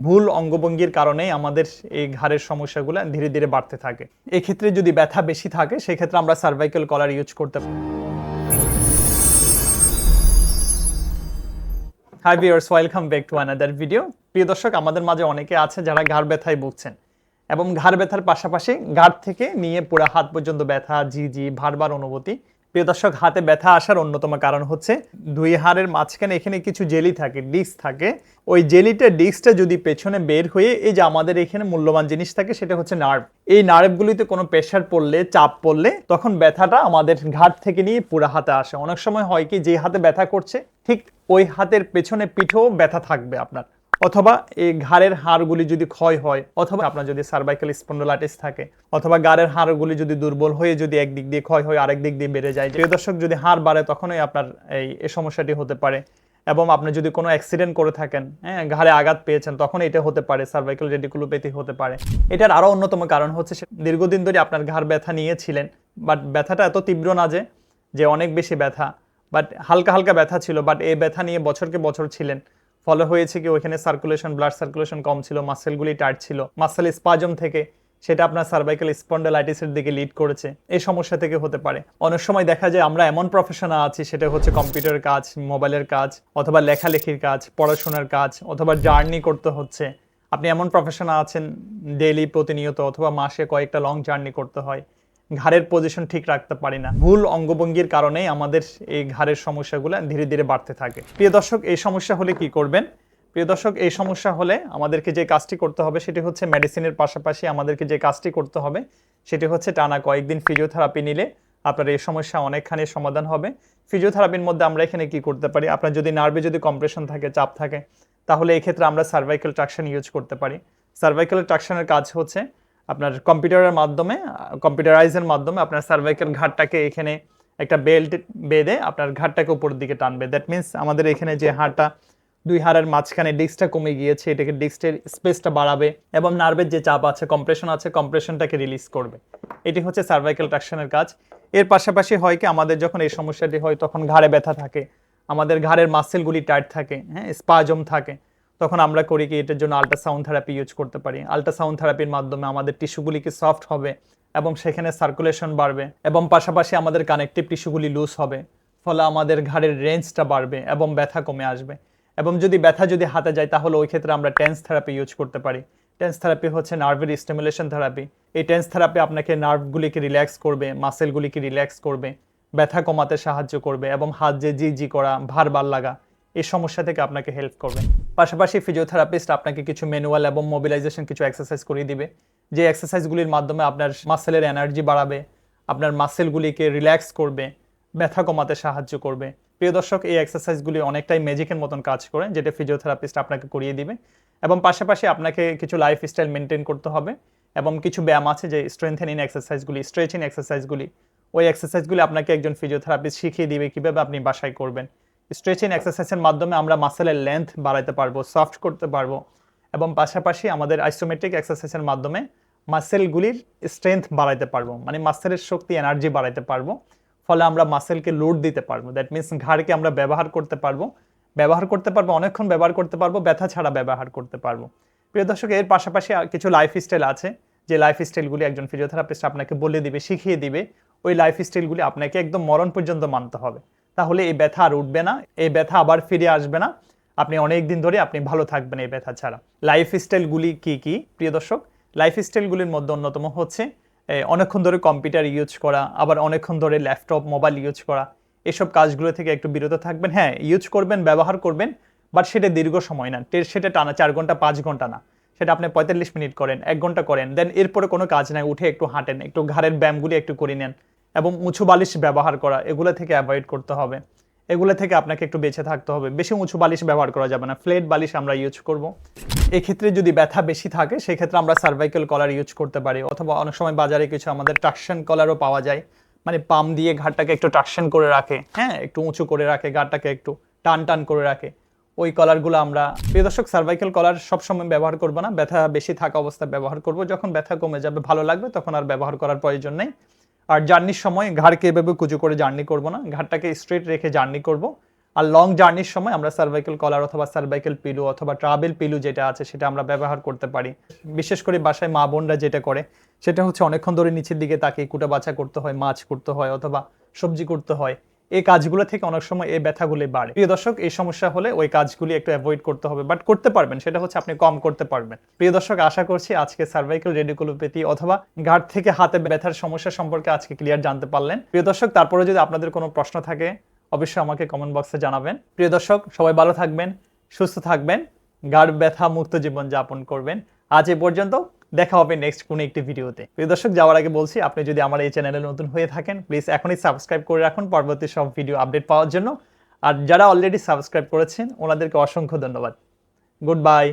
ভুল অঙ্গভঙ্গির কারণে আমাদের এই ঘাড়ের সমস্যাগুলো ধীরে ধীরে বাড়তে থাকে। এক্ষেত্রে যদি ব্যথা বেশি থাকে, সেক্ষেত্রে আমরা সার্ভাইকাল কলার ইউজ করতে পারি। Hi viewers welcome back to another video প্রিয় দর্শক, আমাদের মাঝে অনেকে আছে যারা ঘাড় ব্যথায় ভুগছেন এবং ঘাড় ব্যথার পাশাপাশি ঘাড় থেকে নিয়ে পুরো হাত পর্যন্ত ব্যথা জি জি ভারবার অনুভূতি প্রিয় দর্শক, হাতে ব্যথা আসার অন্যতম কারণ হচ্ছে দুই হাড়ের মাঝখানে এখানে কিছু জেলি থাকে, ডিস্ক থাকে। ওই জেলিটা, ডিস্কটা যদি পেছনে বের হয়ে এই যে আমাদের এখানে মূল্যবান জিনিস থাকে সেটা হচ্ছে নার্ভ। এই নার্ভগুলিতে কোনো প্রেশার পড়লে, চাপ পড়লে তখন ব্যথাটা আমাদের ঘাট থেকে নিয়ে পুরো হাতে আসে। অনেক সময় হয় কি, যে হাতে ব্যথা করছে, ঠিক ওই হাতের পেছনে পিঠেও ব্যথা থাকবে আপনার। অথবা এই ঘাড়ের হাড়গুলি যদি ক্ষয় হয়, অথবা আপনার যদি সার্ভাইকাল স্পন্ডোলাইটিস থাকে, অথবা গাড়ের হাড়গুলি যদি দুর্বল হয়ে যদি একদিক দিয়ে ক্ষয় হয়, আরেক দিক দিয়ে বেড়ে যায়। প্রিয় দর্শক, যদি হাড় বাড়ে, তখনই আপনার এই সমস্যাটি হতে পারে। এবং আপনি যদি কোনো অ্যাক্সিডেন্ট করে থাকেন হ্যাঁ ঘাড়ে আঘাত পেয়েছেন তখন এটা হতে পারে সার্ভাইকাল রেডিকুলোপ্যাথি হতে পারে। এটার আরও অন্যতম কারণ হচ্ছে দীর্ঘদিন ধরে আপনার ঘাড় ব্যথা নিয়েছিলেন বাট ব্যথাটা এত তীব্র না যে যে অনেক বেশি ব্যথা বাট হালকা হালকা ব্যথা ছিল বাট এই ব্যথা নিয়ে বছরকে বছর ছিলেন। ফলে হয়েছে কি, ওইখানে সার্কুলেশন ব্লাড সার্কুলেশন কম ছিল মাসেলগুলি টাইট ছিল। মাসেল স্পাজম থেকে সেটা আপনার সার্ভাইকাল স্পন্ডালাইটিসের দিকে লিড করেছে। এই সমস্যা থেকে হতে পারে। অনেক সময় দেখা যায় আমরা এমন প্রফেশনাল আছি, সেটা হচ্ছে কম্পিউটারের কাজ মোবাইলের কাজ, অথবা লেখালেখির কাজ, পড়াশোনার কাজ, অথবা জার্নি করতে হচ্ছে। আপনি এমন প্রফেশনাল আছেন ডেইলি প্রতিনিয়ত, অথবা মাসে কয়েকটা লং জার্নি করতে হয়। ঘাড়ের পজিশন ঠিক রাখতে পারি না। ভুল অঙ্গভঙ্গির কারণেই আমাদের এই ঘাড়ের সমস্যাগুলো ধীরে ধীরে বাড়তে থাকে। প্রিয় দর্শক, এই সমস্যা হলে কি করবেন? প্রিয় দর্শক, এই সমস্যা হলে আমাদেরকে যে কাজটি করতে হবে সেটি হচ্ছে মেডিসিনের পাশাপাশি আমাদেরকে যে কাজটি করতে হবে সেটি হচ্ছে টানা কয়েকদিন ফিজিওথেরাপি নিলে আপনার এই সমস্যা অনেকখানি সমাধান হবে। ফিজিওথেরাপির মধ্যে আমরা এখানে কি করতে পারি? আপনার যদি নার্ভে যদি কম্প্রেশন থাকে, চাপ থাকে, তাহলে এই ক্ষেত্রে আমরা সার্ভাইকাল ট্রাকশন ইউজ করতে পারি। সার্ভাইকাল ট্রাকশনের কাজ হচ্ছে আপনার কম্পিউটারের মাধ্যমে, কম্পিউটারাইজের মাধ্যমে আপনার সার্ভাইকাল ঘাটটাকে এখানে একটা বেল্ট বেঁধে আপনার ঘাটটাকে উপরের দিকে টানবে। দ্যাট মিন্স আমাদের এখানে যে হাড়টা দুই হাড়ের মাঝখানে ডিস্কটা কমে গিয়েছে, এটাকে ডিস্কের স্পেসটা বাড়াবে এবং নার্ভের যে চাপ আছে কম্প্রেশন আছে কম্প্রেশনটাকে রিলিজ করবে। এটি হচ্ছে সার্ভাইকাল ট্রাকশনের কাজ। এর পাশাপাশি হয় কি, আমাদের যখন এই সমস্যাটি হয়, তখন ঘাড়ে ব্যথা থাকে, আমাদের ঘাড়ের মাসেলগুলি টাইট থাকে হ্যাঁ স্পাজম থাকে। তখন আমরা করি কি, এটার জন্য আল্ট্রাসাউন্ড থেরাপি ইউজ করতে পারি। আল্ট্রাসাউন্ড থেরাপির মাধ্যমে আমাদের টিস্যুগুলিকে সফট হবে এবং সেখানে সার্কুলেশন বাড়বে এবং পাশাপাশি আমাদের কানেকটিভ টিস্যুগুলি লুজ হবে, ফলে আমাদের ঘাড়ের রেঞ্জটা বাড়বে এবং ব্যথা কমে আসবে। এবং যদি ব্যথা যদি হাতে যায়, তাহলে ওই ক্ষেত্রে আমরা টেন্স থেরাপি ইউজ করতে পারি। টেন্স থেরাপি হচ্ছে নার্ভের স্টিমুলেশন থেরাপি এই টেন্স থেরাপি আপনাকে নার্ভগুলিকে রিল্যাক্স করবে মাসেলগুলিকে রিল্যাক্স করবে, ব্যথা কমাতে সাহায্য করবে এবং হাত যে জি জি করা, ভার বার লাগা, এই সমস্যা থেকে আপনাকে হেল্প করবে। পাশাপাশি ফিজিওথেরাপিস্ট আপনাকে কিছু ম্যানুয়াল এবং মোবিলাইজেশন কিছু এক্সারসাইজ করিয়ে দিবে। যে এক্সারসাইজগুলির মাধ্যমে আপনার মাসেলের এনার্জি বাড়াবে, আপনার মাসেলগুলিকে রিল্যাক্স করবে, ব্যথা কমাতে সাহায্য করবে। প্রিয় দর্শক, এই এক্সারসাইজগুলি অনেকটাই ম্যাজিকের মতন কাজ করে, যেটা ফিজিওথেরাপিস্ট আপনাকে করিয়ে দিবে। এবং পাশাপাশি আপনাকে কিছু লাইফ স্টাইল মেনটেন করতে হবে এবং কিছু ব্যায়াম আছে যে স্ট্রেংথেনিং এক্সারসাইজগুলি স্ট্রেচিং এক্সারসাইজগুলি ওই এক্সারসাইজগুলি আপনাকে একজন ফিজিওথেরাপিস্ট শিখিয়ে দিবে কীভাবে আপনি বাসায় করবেন। স্ট্রেচিং এক্সারসাইজের মাধ্যমে আমরা মাসেলের লেন্থ বাড়াতে পারব সফট করতে পারব এবং পাশাপাশি আমাদের আইসোমেট্রিক এক্সারসাইজের মাধ্যমে মাসেলগুলির স্ট্রেংথ বাড়াইতে পারব মানে মাসেলের শক্তি এনার্জি বাড়াইতে পারব। ফলে আমরা মাসেলকে লোড দিতে পারব দ্যাট মিনস ঘাড়কে আমরা ব্যবহার করতে পারব। ব্যবহার করতে পারব, অনেকক্ষণ ব্যবহার করতে পারব, ব্যথা ছাড়া ব্যবহার করতে পারব। প্রিয় দর্শক, এর পাশাপাশি কিছু লাইফ স্টাইল আছে, যে লাইফ স্টাইলগুলি একজন ফিজিওথেরাপিস্ট আপনাকে বলে দিবে, শিখিয়ে দিবে, ওই লাইফ স্টাইলগুলি আপনাকে একদম মরণ পর্যন্ত মানতে হবে। তাহলে এই ব্যথা আর উঠবে না, এই ব্যথা আবার ফিরে আসবে না। আপনি অনেক দিন ধরে আপনি ভালো থাকবেন এই ব্যথা ছাড়া। লাইফ স্টাইলগুলি কি কি, প্রিয় দর্শক? লাইফ স্টাইলগুলির মধ্যে অন্যতম হচ্ছে অনেকক্ষণ ধরে কম্পিউটার ইউজ করা, আবার অনেকক্ষণ ধরে ল্যাপটপ মোবাইল ইউজ করা। এসব কাজগুলো থেকে একটু বিরত থাকবেন। হ্যাঁ ইউজ করবেন, ব্যবহার করবেন বাট সেটা দীর্ঘ সময় না। সেটা টানা চার ঘণ্টা, পাঁচ ঘণ্টা না। সেটা আপনি পঁয়তাল্লিশ মিনিট করেন, এক ঘণ্টা করেন। দেন এরপরে কোনো কাজ নাই, উঠে একটু হাঁটেন, একটু ঘাড়ের ব্যায়ামগুলি একটু করে নেন। এবং উঁচু বালিশ ব্যবহার করা, এগুলো থেকে অ্যাভয়েড করতে হবে। এগুলো থেকে আপনাকে একটু বেঁচে থাকতে হবে। বেশি উঁচু বালিশ ব্যবহার করা যাবে না। ফ্লেট বালিশ আমরা ইউজ করব। এক্ষেত্রে যদি ব্যথা বেশি থাকে, সেক্ষেত্রে আমরা সার্ভাইকাল কলার ইউজ করতে পারি। অথবা অনেক সময় বাজারে কিছু আমাদের ট্রাকশন কলারও পাওয়া যায়। মানে পাম দিয়ে ঘাটটাকে একটু ট্রাকশন করে রাখে। হ্যাঁ একটু উঁচু করে রাখে ঘাটটাকে একটু টান টান করে রাখে। ওই কলারগুলো আমরা, প্রিয় দর্শক সার্ভাইকাল কলার সবসময় ব্যবহার করব না। ব্যথা বেশি থাকা অবস্থায় ব্যবহার করব। যখন ব্যথা কমে যাবে, ভালো লাগবে, তখন আর ব্যবহার করার প্রয়োজন নেই। আর জার্নির সময় ঘাড়কে এভাবে কুচু করে জার্নি করব না। ঘাড়টাকে স্ট্রেট রেখে জার্নি করব। আর লং জার্নির সময় আমরা সার্ভাইকেল কলার অথবা সার্ভাইকেল পিলু অথবা ট্রাভেল পিলু যেটা আছে সেটা আমরা ব্যবহার করতে পারি। বিশেষ করে বাসায় মা বোনরা যেটা করে, সেটা হচ্ছে অনেকক্ষণ ধরে নিচের দিকে তাকে কুটা বাছা করতে হয়, মাছ করতে হয় অথবা সবজি করতে হয়। এই কাজগুলো থেকে অনেক সময় এই ব্যথাগুলি বাড়ে। প্রিয় দর্শক, এই সমস্যা হলে ওই কাজগুলি একটু অ্যাভয়েড করতে হবে। বাট করতে পারবেন, সেটা হচ্ছে আপনি কম করতে পারবেন। প্রিয় দর্শক, আশা করছি আজকে সার্ভাইকেল রেডিকুলোপ্যাথি অথবা ঘাট থেকে হাতে ব্যথার সমস্যা সম্পর্কে আজকে ক্লিয়ার জানতে পারলেন। প্রিয় দর্শক, তারপরে যদি আপনাদের কোনো প্রশ্ন থাকে, অবশ্যই আমাকে কমেন্ট বক্সে জানাবেন। প্রিয় দর্শক, সবাই ভালো থাকবেন, সুস্থ থাকবেন গাঢ় ব্যথা মুক্ত জীবন যাপন করবেন। আজ এ পর্যন্ত দেখা হবে নেক্সট কোনো একটি ভিডিওতে প্রিয় দর্শক, যাওয়ার আগে বলছি, আপনি যদি আমার এই চ্যানেলে নতুন হয়ে থাকেন প্লিজ এখনই সাবস্ক্রাইব করে রাখুন পরবর্তী সব ভিডিও আপডেট পাওয়ার জন্য। আর যারা অলরেডি সাবস্ক্রাইব করেছেন, ওনাদেরকে অসংখ্য ধন্যবাদ। Good bye